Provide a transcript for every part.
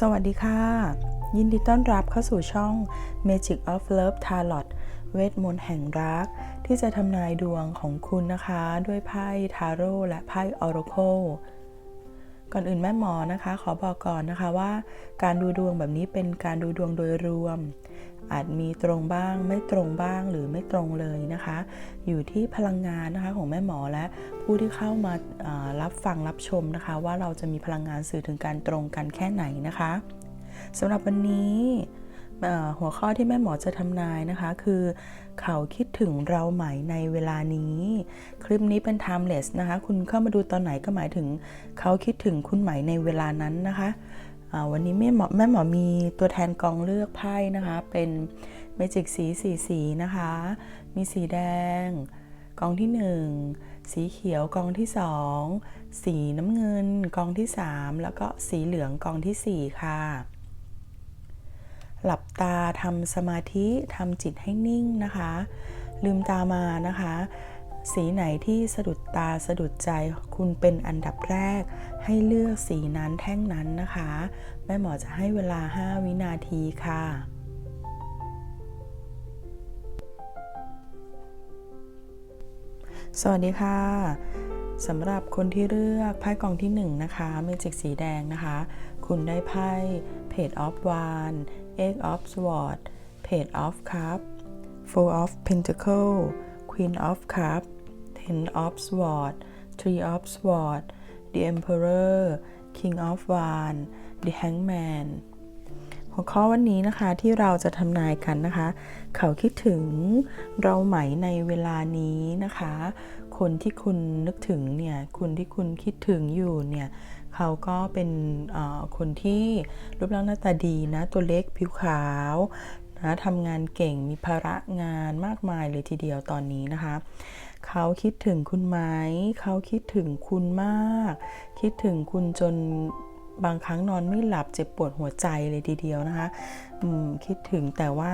สวัสดีค่ะ ยินดีต้อนรับเข้าสู่ช่อง Magic of Love Tarot เวทมนต์แห่งรัก ที่จะทำนายดวงของคุณนะคะ ด้วยไพ่ทาโร่และไพ่อโรโค่ก่อนอื่นแม่หมอนะคะ ขอบอกก่อนนะคะว่า การดูดวงแบบนี้เป็นการดูดวงโดยรวม อาจมีตรงบ้างไม่ตรงบ้างหรือไม่ตรงเลยนะคะ อยู่ที่พลังงานนะคะของแม่หมอและผู้ที่เข้ามาารับฟังรับชมนะคะ ว่าเราจะมีพลังงานสื่อถึงการตรงกันแค่ไหนนะคะสำหรับวันนี้หัวข้อที่แม่หมอจะทำนายนะคะ คือเขาคิดถึงเราไหมในเวลานี้ คลิปนี้เป็น timeless นะคะ คุณเข้ามาดูตอนไหนก็หมายถึง เขาคิดถึงคุณไหมในเวลานั้นนะคะ วันนี้แม่หมอแม่หมอมีตัวแทนกองเลือกไพ่นะคะ เป็นเมจิกสีสีสีนะคะ มีสีแดง กองที่ 1 สีเขียวกองที่ 2 สีน้ำเงินกองที่ 3 แล้วก็สีเหลืองกองทีสี่4 ค่ะ หลับตาทำสมาธิทำจิตให้นิ่งนะคะ ลืมตามานะคะ สีไหนที่สะดุดตาสะดุดใจคุณเป็นอันดับแรก ให้เลือกสีนั้นแท่งนั้นนะคะ แม่หมอจะให้เวลา 5 วินาทีค่ะสวัสดีค่ะสำหรับคนที่เลือกไพ่กองที่1นะคะเมจิกสีแดงนะคะ คุณได้ไพ่ Page of Wands Eight of Swords Page of Cups Four of Pentacle Queen of Cups Ten of Swords Three of Swords The Emperor King of Wands The Hangman หัวข้อวันนี้นะคะที่เราจะทำนายกันนะคะ เขาคิดถึงเราไหมในเวลานี้นะคะ คนที่คุณนึกถึงเนี่ยคุณที่คุณคิดถึงอยู่เนี่ยเขาก็เป็นคนที่รูปร่างหน้าตาดีนะตัวเล็กผิวขาว นะทำงานเก่งมีภาระงานมากมายเลยทีเดียวตอนนี้นะคะ เขาคิดถึงคุณไหม เขาคิดถึงคุณมาก คิดถึงคุณจนบางครั้งนอนไม่หลับเจ็บปวดหัวใจเลยทีเดียวนะคะคิดถึงแต่ว่า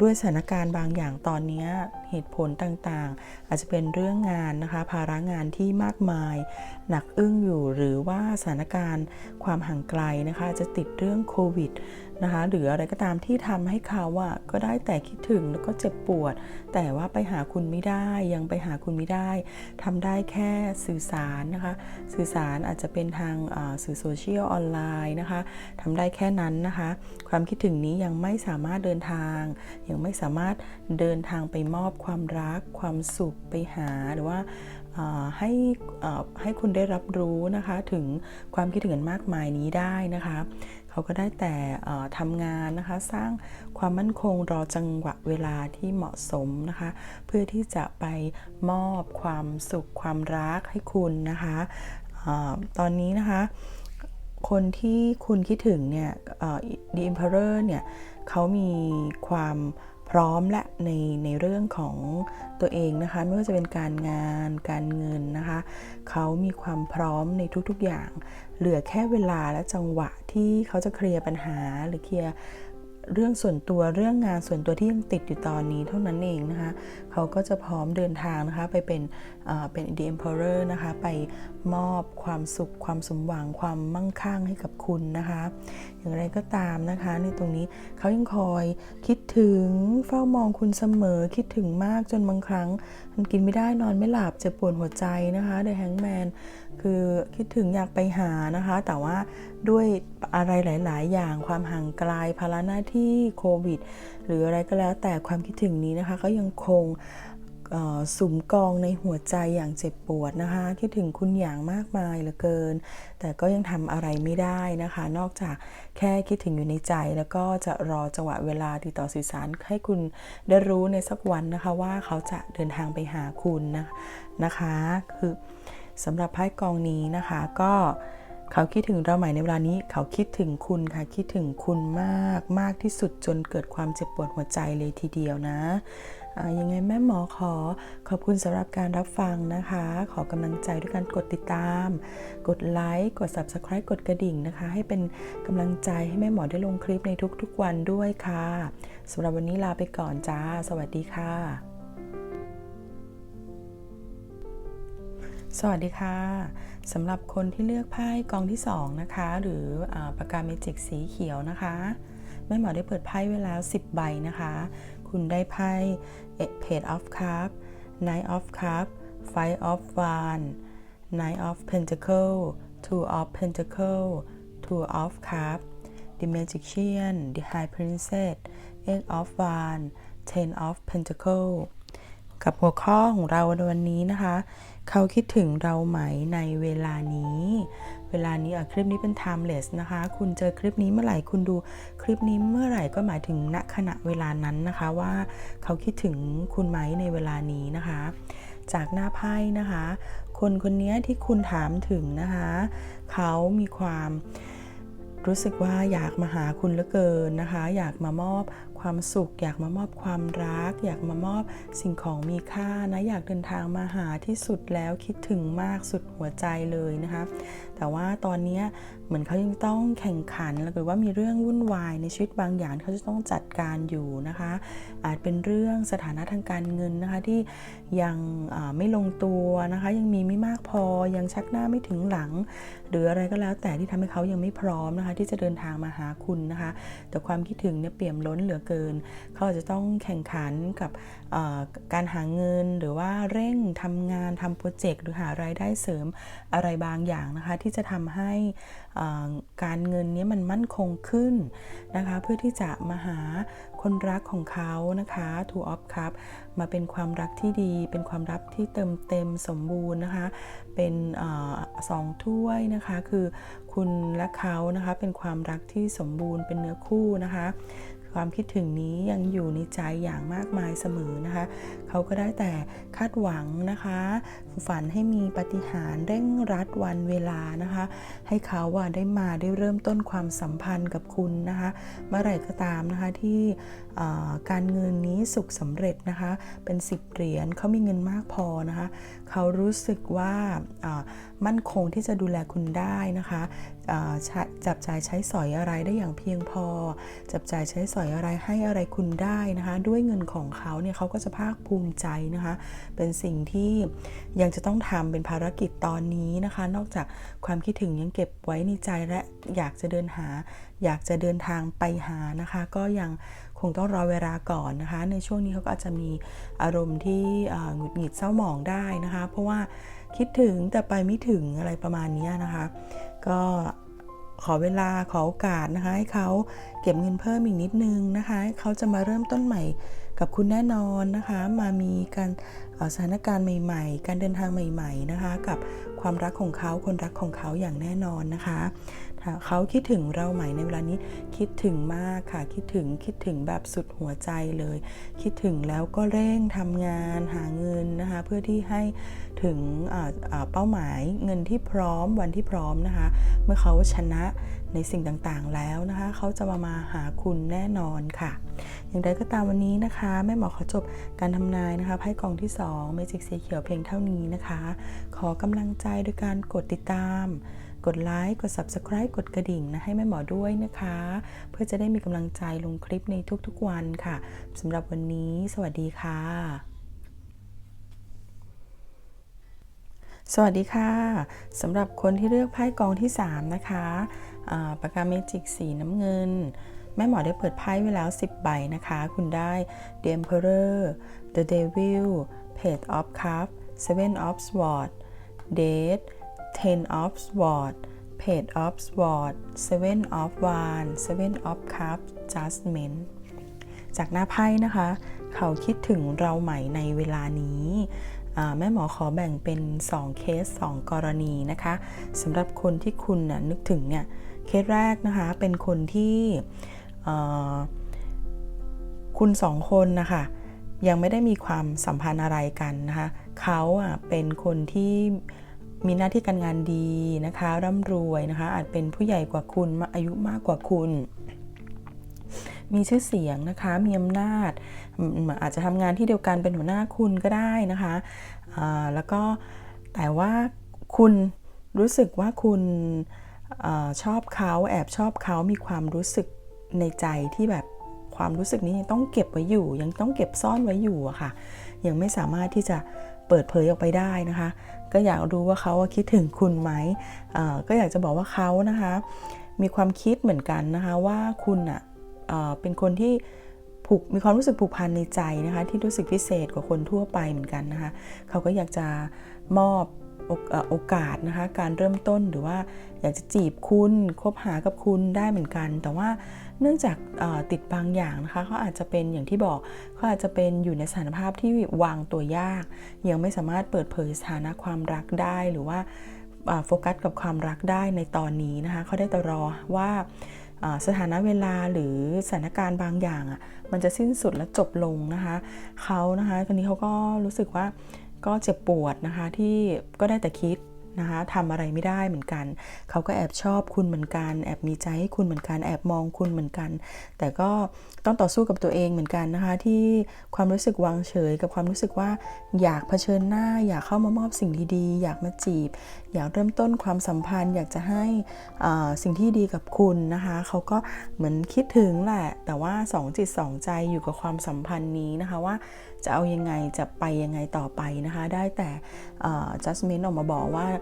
ด้วยสถานการณ์บางอย่างตอนนี้เหตุผลต่างๆ อาจจะเป็นเรื่องงานนะคะ ภาระงานที่มากมาย หนักอึ้งอยู่หรือว่าสถานการณ์ความห่างไกลนะคะ จะติดเรื่องโควิดนะคะหรืออะไรก็ตามที่ทำให้เขาอะก็ได้แต่คิดถึงแล้วก็เจ็บปวด แต่ว่าไปหาคุณไม่ได้ยังไปหาคุณไม่ได้ทำได้แค่สื่อสารนะคะ สื่อสารอาจจะเป็นทางสื่อโซเชียลออนไลน์นะคะทำได้แค่นั้นนะคะ ความคิดถึงนี้ยังไม่สามารถเดินทาง ยังไม่สามารถเดินทางไปมอบความรัก ความสุขไปหาหรือว่าให้ให้คุณได้รับรู้นะคะถึงความคิดถึงกันมากมายนี้ได้นะคะ เขาก็ได้แต่ทำงานนะคะ สร้างความมั่นคงรอจังหวะเวลาที่เหมาะสมนะคะ เพื่อที่จะไปมอบความสุขความรักให้คุณนะคะอตอนนี้นะคะ คนที่คุณคิดถึงเนี่ยดีอ The Emperor เนี่ยเขามีความ ร้อมและในในเรื่องของตัวเองนะคะ ไม่ว่าจะเป็นการงานการเงินนะคะ เขามีความพร้อมในทุกๆอย่าง เหลือแค่เวลาและจังหวะที่เขาจะเคลียร์ปัญหาหรือเคลียร์ เรื่องส่วนตัวเรื่องงานส่วนตัวที่ยังติดอยู่ตอนนี้เท่านั้นเองนะคะเขาก็จะพร้อมเดินทางนะคะไปเป็นเป็น The Emperor นะคะไปมอบความสุขความสมหวังความมั่งคั่งให้กับคุณนะคะ อย่างไรก็ตามนะคะ ในตรงนี้เขายังคอยคิดถึงเฝ้ามองคุณเสมอคิดถึงมากจนบางครั้งมันกินไม่ได้นอนไม่หลับเจ็บปวดหัวใจนะคะ The Hangman คือคิดถึงอยากไปหานะคะ แต่ว่าด้วยอะไรหลาย ๆ อย่างความห่างไกลภาระหน้าที่โควิด หรืออะไรก็แล้วแต่ความคิดถึงนี้นะคะ ก็ยังคงเอ่อสุมกองในหัวใจอย่างเจ็บปวดนะคะ คิดถึงคุณอย่างมากมายเหลือเกิน แต่ก็ยังทำอะไรไม่ได้นะคะ นอกจากแค่คิดถึงอยู่ในใจ แล้วก็จะรอจังหวะเวลาติดต่อสื่อสารให้คุณได้รู้ในสักวันนะคะว่าเขาจะเดินทางไปหาคุณนะนะคะ คือ สำหรับไพ่กองนี้นะคะ ก็เขาคิดถึงเราใหม่ในเวลานี้ เขาคิดถึงคุณค่ะคิดถึงคุณมากมากที่สุดจนเกิดความเจ็บปวดหัวใจเลยทีเดียวนะยังไงแม่หมอขอขอบคุณสำหรับการรับฟังนะคะ ขอกำลังใจด้วยการกดติดตาม กดไลค์ กด Subscribe กดกระดิ่งนะคะ ให้เป็นกำลังใจให้แม่หมอได้ลงคลิปในทุกๆวันด้วยค่ะสำหรับวันนี้ลาไปก่อนจ้า สวัสดีค่ะ สวัสดีค่ะสำหรับคนที่เลือกไพ่กองที่ 2 นะคะ หรืออาปากกาเมจิกสีเขียวนะคะแม่หมอได้เปิดไพ่ไว้แล้ว 10 ใบนะคะ คุณได้ไพ่ Page of Cup Knight of Cup Five of Wands Knight of Pentacle Two of Pentacle Two of Cup The Magician The High Princess Eight of Wands Ten of Pentacle กับหัวข้อของเราในวันนี้นะคะ เขาคิดถึงเราไหมในเวลานี้ เวลานี้อะคลิปนี้เป็น timeless นะคะ คุณเจอคลิปนี้เมื่อไหร่คุณดูคลิปนี้เมื่อไหร่ก็หมายถึงณขณะเวลานั้นนะคะว่าเขาคิดถึงคุณไหมในเวลานี้นะคะ จากหน้าไพ่นะคะ คนคนนี้ที่คุณถามถึงนะคะ เขามีความรู้สึกว่าอยากมาหาคุณเหลือเกินนะคะ อยากมามอบ ความสุข อยากมามอบความรัก อยากมามอบสิ่งของมีค่านะอยากเดินทางมาหาที่สุดแล้วคิดถึงมากสุดหัวใจเลยนะคะแต่ว่าตอนนี้เหมือนเขายังต้องแข่งขันหรือว่ามีเรื่องวุ่นวายในชีวิตบางอย่างเขาจะต้องจัดการอยู่นะคะ อาจเป็นเรื่องสถานะทางการเงินนะคะที่ยังไม่ลงตัวนะคะ ยังมีไม่มากพอยังชักหน้าไม่ถึงหลัง หรืออะไรก็แล้วแต่ที่ทำให้เขายังไม่พร้อมนะคะ ที่จะเดินทางมาหาคุณนะคะ แต่ความคิดถึงเนี่ยเปี่ยมล้นเหลือเกิน เขาอาจจะต้องแข่งขันกับการหาเงินหรือว่าเร่งทำงานทำโปรเจกต์หรือหารายได้เสริมอะไรบางอย่างนะคะที่จะทำให้การเงินนี้มันมั่นคงขึ้นนะคะ เพื่อที่จะมาหาคนรักของเขานะคะ Two of Cup มาเป็นความรักที่ดี เป็นความรักที่เติมเต็มสมบูรณ์นะคะ เป็นอสองถ้วยนะคะ คือคุณและเขานะคะ เป็นความรักที่สมบูรณ์เป็นเนื้อคู่นะคะ ความคิดถึงนี้ยังอยู่ในใจอย่างมากมายเสมอนะคะ เขาก็ได้แต่คาดหวังนะคะ ฝันให้มีปฏิหารเร่งรัดวันเวลานะคะ ให้เขาว่าได้มาได้เริ่มต้นความสัมพันธ์กับคุณนะคะ เมื่อไหร่ก็ตามนะคะที่ การเงินนี้สุขสำเร็จนะคะ เป็น 10 เหรียญเขามีเงินมากพอนะคะ เขารู้สึกว่ามั่นคงที่จะดูแลคุณได้นะคะจับจ่ายใช้สอยอะไรได้อย่างเพียงพอ จับจ่ายใช้สอยอะไรให้อะไรคุณได้นะคะ ด้วยเงินของเขาเนี่ยเขาก็จะภาคภูมิใจนะคะ เป็นสิ่งที่ยังจะต้องทำเป็นภารกิจตอนนี้นะคะ นอกจากความคิดถึงยังเก็บไว้ในใจและอยากจะเดินหา อยากจะเดินทางไปหานะคะ ก็ยัง งต้องรอเวลาก่อนนะคะ ในช่วงนี้เขาก็อาจจะมีอารมณ์ที่หงุดหงิดเศร้าหมองได้นะคะ เพราะว่าคิดถึงแต่ไปไม่ถึงอะไรประมาณนี้นะคะ ก็ขอเวลาขอโอกาสนะคะให้เขาเก็บเงินเพิ่มอีกนิดนึงนะคะเขาจะมาเริ่มต้นใหม่กับคุณแน่นอนนะคะ มามีการสถานการณ์ใหม่ ๆ การเดินทางใหม่ ๆนะคะ กับความรักของเขาคนรักของเขาอย่างแน่นอนนะคะ เขาคิดถึงเราใหมในเวลานี้คิดถึงมากค่ะ คิดถึงคิดถึงแบบสุดหัวใจเลย คิดถึงแล้วก็เร่งทำงานหาเงินนะคะ เพื่อที่ให้ถึงเป้าหมายเงินที่พร้อมวันที่พร้อมนะคะ เมื่อเขาชนะในสิ่งต่างๆแล้วนะคะ เขาจะมามาหาคุณแน่นอนค่ะ อย่างไรก็ตามวันนี้นะคะแม่หมอขอจบการทำนายนะคะไพ่กองที่2เมจิกสีเขียวเพียงเท่านี้นะคะ ขอกำลังใจโดยการกดติดตาม กดไลค์กด Subscribe กดกระดิ่งนะให้แม่หมอด้วยนะคะ เพื่อจะได้มีกำลังใจลงคลิปในทุกๆวันค่ะสำหรับวันนี้ สวัสดีค่ะ สวัสดีค่ะสำหรับคนที่เลือกไพ่กองที่ 3 นะคะปากกาเมจิกสีน้ำเงิน แม่หมอได้เปิดไพ่ไว้แล้ว 10 ใบนะคะ คุณได้ The Emperor The Devil Page of Cups Seven of Swords Death Ten of Swords Page of Swords Seven of Wands Seven of Cups Judgment จากหน้าไพ่นะคะ เขาคิดถึงเราใหม่ในเวลานี้แม่หมอขอแบ่งเป็น 2 เคส 2 กรณีนะคะสำหรับคนที่คุณนะนึกถึงเนี่ยเคสแรกนะคะเป็นคนที่คุณสองคนนะคะยังไม่ได้มีความสัมพันธ์อะไรกันนะคะเขาเป็นคนที่ มีหน้าที่การงานดีนะคะร่ำรวยนะคะ อาจเป็นผู้ใหญ่กว่าคุณอายุมากกว่าคุณมีชื่อเสียงนะคะ มีอำนาจ อาจจะทำงานที่เดียวกันเป็นหัวหน้าคุณก็ได้นะคะ แล้วก็แต่ว่าคุณรู้สึกว่าคุณอชอบเขาแอบชอบเขามีความรู้สึกในใจที่แบบความรู้สึกนี้ยังต้องเก็บไว้อยู่ ยังต้องเก็บซ่อนไว้อยู่อะค่ะ ยังไม่สามารถที่จะเปิดเผยออกไปได้นะคะ ก็อยากรู้ว่าเขาคิดถึงคุณไหมอ่อก็อยากจะบอกว่าเขานะคะ มีความคิดเหมือนกันนะคะว่าคุณอะเอ่อเป็นคนที่ผูกมีความรู้สึกผูกพันในใจนะคะ ที่รู้สึกพิเศษกว่าคนทั่วไปเหมือนกันนะคะ เขาก็อยากจะมอบโอกาสนะคะ การเริ่มต้นหรือว่าอยากจะจีบคุณคบหากับคุณได้เหมือนกัน แต่ว่า เนื่องจากติดบางอย่างนะคะเขาอาจจะเป็นอย่างที่บอกเขาอาจจะเป็นอยู่ในสถานภาพที่วางตัวยาก ยังไม่สามารถเปิดเผยสถานะความรักได้หรือว่าโฟกัสกับความรักได้ในตอนนี้นะคะเขาได้แต่รอว่าสถานะเวลาหรือสถานการณ์บางอย่างอะมันจะสิ้นสุดและจบลงนะคะเขานะคะตอนนี้เขาก็รู้สึกว่าก็เจ็บปวดนะคะที่ก็ได้แต่คิด นะคะทำอะไรไม่ได้เหมือนกัน เขาก็แอบชอบคุณเหมือนกัน แอบมีใจให้คุณเหมือนกัน แอบมองคุณเหมือนกัน แต่ก็ต้องต่อสู้กับตัวเองเหมือนกันนะคะ ที่ความรู้สึกวางเฉย กับความรู้สึกว่าอยากเผชิญหน้า อยากเข้ามามอบสิ่งดีๆ อยากมาจีบ อยากเริ่มต้นความสัมพันธ์ อยากจะให้สิ่งที่ดีกับคุณนะคะ เขาก็เหมือนคิดถึงแหละ แต่ว่าสองจิตสองใจอยู่กับความสัมพันธ์นี้นะคะว่าจะเอายังไงจะไปยังไงต่อไปนะคะ ได้แต่จัสมินออกมาบอกว่า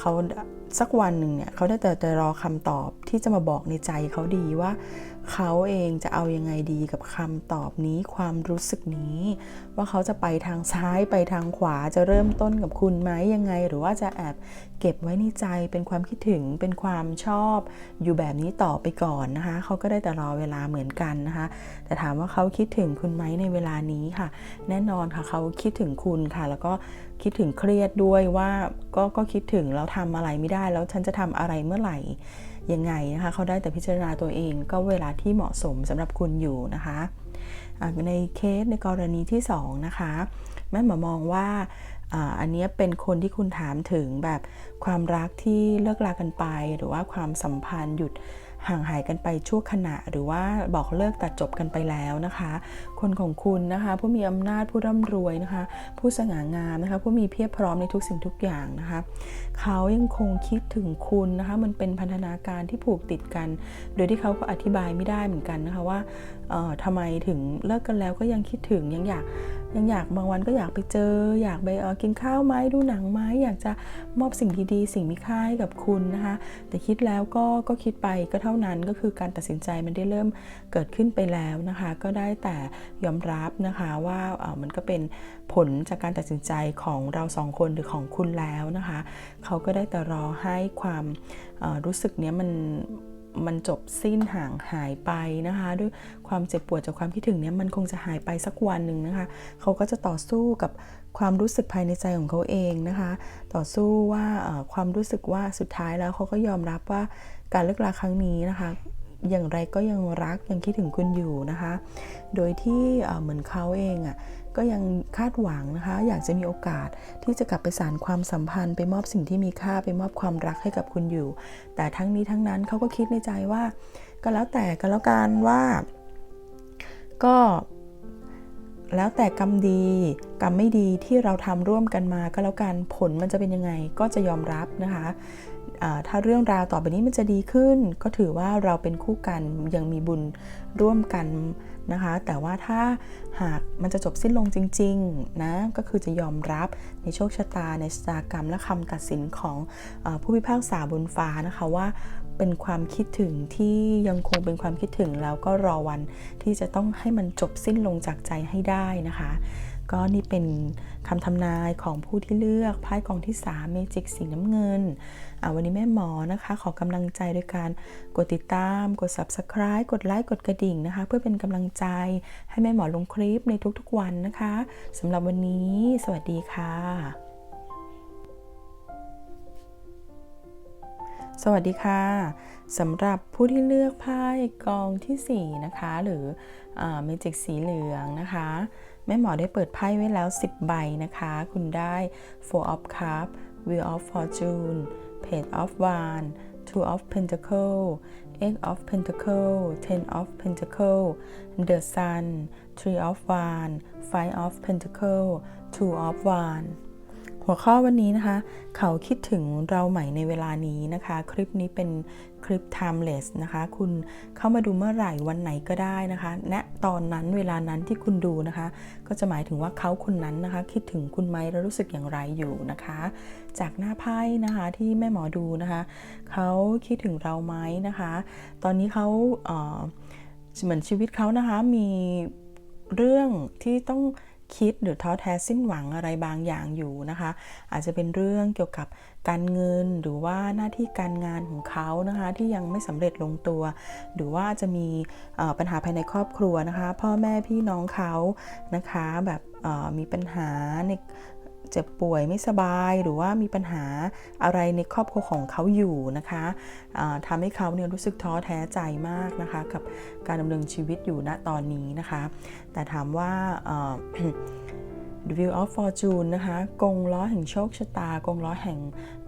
เขาสักวันหนึ่งเนี่ยเขาได้แต่รอคำตอบที่จะมาบอกในใจเขาดีว่าเขาเองจะเอายังไงดีกับคำตอบนี้ความรู้สึกนี้ ว่าเขาจะไปทางซ้ายไปทางขวาจะเริ่มต้นกับคุณไหมยังไง หรือว่าจะแอบเก็บไว้ในใจเป็นความคิดถึงเป็นความชอบ อยู่แบบนี้ต่อไปก่อนนะคะเขาก็ได้แต่รอเวลาเหมือนกันนะคะแต่ถามว่าเขาคิดถึงคุณไหมในเวลานี้ค่ะ แน่นอนค่ะเขาคิดถึงคุณค่ะ แล้วก็คิดถึงเครียดด้วยว่าก็ก็คิดถึงแล้วทำอะไรไม่ได้ แล้วฉันจะทำอะไรเมื่อไหร่ยังไงนะคะเขาได้แต่พิจารณาตัวเองก็เวลาที่เหมาะสมสำหรับคุณอยู่นะคะในเคสในกรณีที่2นะคะแม่หมอมองว่าอันนี้เป็นคนที่คุณถามถึงแบบความรักที่เลิกลากันไป หรือว่าความสัมพันธ์หยุด ห่างหายกันไปชั่วขณะ หรือว่าบอกเลิกตัดจบกันไปแล้วนะคะ คนของคุณนะคะ ผู้มีอำนาจผู้ร่ำรวยนะคะ ผู้สง่างามนะคะ ผู้มีเพียบพร้อมในทุกสิ่งทุกอย่างนะคะ เขายังคงคิดถึงคุณนะคะ มันเป็นพันธนาการที่ผูกติดกัน โดยที่เขาก็อธิบายไม่ได้เหมือนกันนะคะว่าออทำไมถึงเลิกกันแล้วก็ยังคิดถึงยังอยาก ยังอยากบางวันก็อยากไปเจอ อยากไปเออกินข้าวไหมดูหนังไหมอยากจะมอบสิ่งดีๆ สิ่งมีค่าให้กับคุณนะคะ แต่คิดแล้วก็ก็คิดไปก็เท่านั้นก็คือการตัดสินใจมันได้เริ่มเกิดขึ้นไปแล้วนะคะ ก็ได้แต่ยอมรับนะคะว่าเออมันก็เป็นผลจากการตัดสินใจของเราสองคนหรือของคุณแล้วนะคะ เขาก็ได้แต่รอให้ความรู้สึกเนี้ยมัน มันจบสิ้นห่างหายไปนะคะ ด้วยความเจ็บปวดจากความคิดถึงเนี้ยมันคงจะหายไปสักวันหนึ่งนะคะ เขาก็จะต่อสู้กับความรู้สึกภายในใจของเขาเองนะคะ ต่อสู้ว่าความรู้สึกว่าสุดท้ายแล้วเขาก็ยอมรับว่าการเลิกลาครั้งนี้นะคะ อย่างไรก็ยังรักยังคิดถึงคุณอยู่นะคะ โดยที่เอ่อเหมือนเขาเองอะ ก็ยังคาดหวังนะคะ อยากจะมีโอกาสที่จะกลับไปสานความสัมพันธ์ ไปมอบสิ่งที่มีค่าไปมอบความรักให้กับคุณอยู่ แต่ทั้งนี้ทั้งนั้นเขาก็คิดในใจว่า ก็แล้วแต่กันแล้วกันว่า ก็แล้วแต่กรรมดีกรรมไม่ดีที่เราทำร่วมกันมาก็แล้วกันผลมันจะเป็นยังไงก็จะยอมรับนะคะ ถ้าเรื่องราวต่อไปนี้มันจะดีขึ้น ก็ถือว่าเราเป็นคู่กันยังมีบุญร่วมกันนะคะ แต่ว่าถ้าหากมันจะจบสิ้นลงจริงๆนะก็คือจะยอมรับในโชคชะตาในชะตากรรมและคำตัดสินของอผู้พิพากษาบนฟ้านะคะว่าเป็นความคิดถึงที่ยังคงเป็นความคิดถึงแล้วก็รอวันที่จะต้องให้มันจบสิ้นลงจากใจให้ได้นะคะ ก็นี่เป็นคำทำนายของผู้ที่เลือกไพ่กองที่3เมจิกสีน้ำเงิน วันนี้แม่หมอนะคะ ขอกำลังใจโดยการกดติดตาม กด subscribe กดไลค์ กดกระดิ่งนะคะ เพื่อเป็นกำลังใจให้แม่หมอลงคลิปในทุกๆวันนะคะสำหรับวันนี้ สวัสดีค่ะสวัสดีค่ะสำหรับผู้ที่เลือกไพ่กองทีสี่4 นะคะ หรือเมจิกสีเหลืองนะคะ แม่หมอได้เปิดไพ่ไว้แล้ว 10 ใบนะคะ คุณได้ Four of Cups Wheel of Fortune Page of Wands Two of Pentacle Eight of Pentacle Ten of Pentacle The Sun Three of Wands Five of Pentacle Two of Wands หัวข้อวันนี้นะคะ เขาคิดถึงเราใหม่ในเวลานี้นะคะ คลิปนี้เป็น คลิป timeless นะคะ คุณเข้ามาดูเมื่อไหร่วันไหนก็ได้นะคะ ณ ตอนนั้นเวลานั้นที่คุณดูนะคะ ก็จะหมายถึงว่าเขาคนนั้นนะคะ คิดถึงคุณไหมและรู้สึกอย่างไรอยู่นะคะ จากหน้าไพ่นะคะที่แม่หมอดูนะคะ เขาคิดถึงเราไหมนะคะ ตอนนี้เขาเเหมือนชีวิตเขานะคะมีเรื่องที่ต้อง คิดหรือท้อแท้สิ้นหวังอะไรบางอย่างอยู่นะคะ อาจจะเป็นเรื่องเกี่ยวกับการเงินหรือว่าหน้าที่การงานของเขานะคะที่ยังไม่สำเร็จลงตัว หรือว่าจะมีปัญหาภายในครอบครัวนะคะ พ่อแม่พี่น้องเขานะคะแบบมีปัญหาใน เจ็บป่วยไม่สบายหรือว่ามีปัญหาอะไรในครอบครัวของเขาอยู่นะคะอ่าทำให้เขาเนี่ยรู้สึกท้อแท้ใจมากนะคะ กับการดำเนินชีวิตอยู่ณตอนนี้นะคะ แต่ถามว่า The Wheel of Fortune นะคะกงล้อแห่งโชคชะตากงล้อแห่ง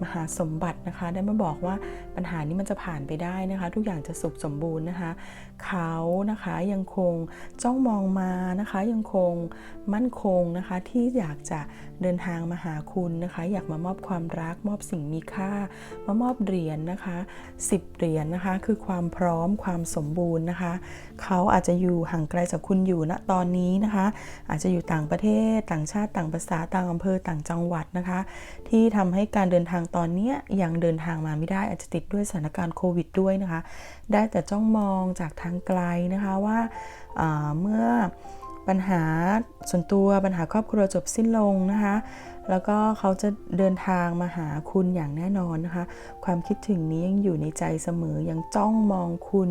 มหาสมบัตินะคะ ได้มาบอกว่าปัญหานี้มันจะผ่านไปได้นะคะ ทุกอย่างจะสุขสมบูรณ์นะคะ เขานะคะยังคงจ้องมองมานะคะ ยังคงมั่นคงนะคะที่อยากจะเดินทางมาหาคุณนะคะ อยากมามอบความรัก มอบสิ่งมีค่า มามอบเหรียญนะคะ10เหรียญนะคะ คือความพร้อมความสมบูรณ์นะคะ เขาอาจจะอยู่ห่างไกลจากคุณอยู่ณตอนนี้นะคะ อาจจะอยู่ต่างประเทศ ต่างชาติต่างภาษาต่างอำเภอต่างจังหวัดนะคะ ที่ทำให้การเดินทางตอนเนี้ยยังเดินทางมาไม่ได้อาจจะติดด้วยสถานการณ์โควิดด้วยนะคะ ได้แต่จ้องมองจากทางไกลนะคะว่าอ่าเมื่อ ปัญหาส่วนตัวปัญหาครอบครัวจบสิ้นลงนะคะ แล้วก็เขาจะเดินทางมาหาคุณอย่างแน่นอนนะคะ ความคิดถึงนี้ยังอยู่ในใจเสมอ ยังจ้องมองคุณ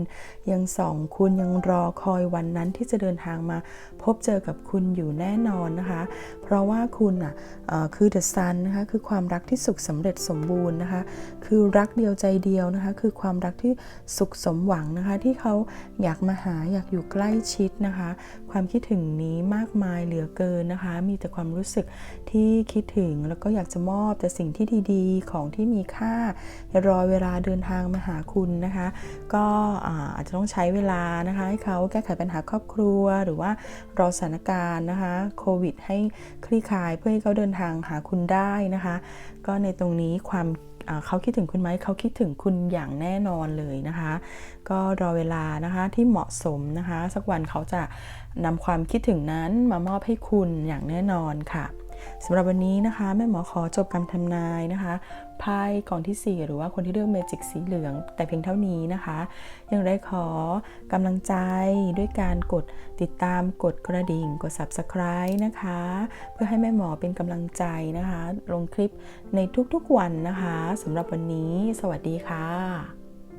ยังส่องคุณยังรอคอยวันนั้นที่จะเดินทางมา พบเจอกับคุณอยู่แน่นอนนะคะเพราะว่าคุณอะเอ่อคือ the sun นะคะคือความรักที่สุขสำเร็จสมบูรณ์นะคะ คือรักเดียวใจเดียวนะคะ คือความรักที่สุขสมหวังนะคะ ที่เขาอยากมาหาอยากอยู่ใกล้ชิดนะคะ ความคิดถึงนี้มากมายเหลือเกินนะคะ มีแต่ความรู้สึกที่คิดถึงแล้วก็อยากจะมอบแต่สิ่งที่ดีๆ ของที่มีค่ารอเวลาเดินทางมาหาคุณนะคะ ก็อาอาจจะต้องใช้เวลานะคะให้เขาแก้ไขปัญหาครอบครัวหรือว่ารอสถานการณ์นะคะโควิดให้คลี่คลายเพื่อให้เขาเดินทางหาคุณได้นะคะ ก็ในตรงนี้ความเขาคิดถึงคุณไหมเขาคิดถึงคุณอย่างแน่นอนเลยนะคะ ก็รอเวลานะคะที่เหมาะสมนะคะ สักวันเขาจะนำความคิดถึงนั้นมามอบให้คุณอย่างแน่นอนค่ะ สำหรับวันนี้นะคะแม่หมอขอจบการทำนายนะคะไพ่กองที่ 4 หรือว่าคนที่เลือกเมจิกสีเหลือง แต่เพียงเท่านี้นะคะยังได้ขอกำลังใจด้วยการกดติดตามกดกระดิ่ง กด subscribe นะคะ เพื่อให้แม่หมอเป็นกำลังใจนะคะ ลงคลิปในทุกๆวันนะคะสำหรับวันนี้ สวัสดีค่ะ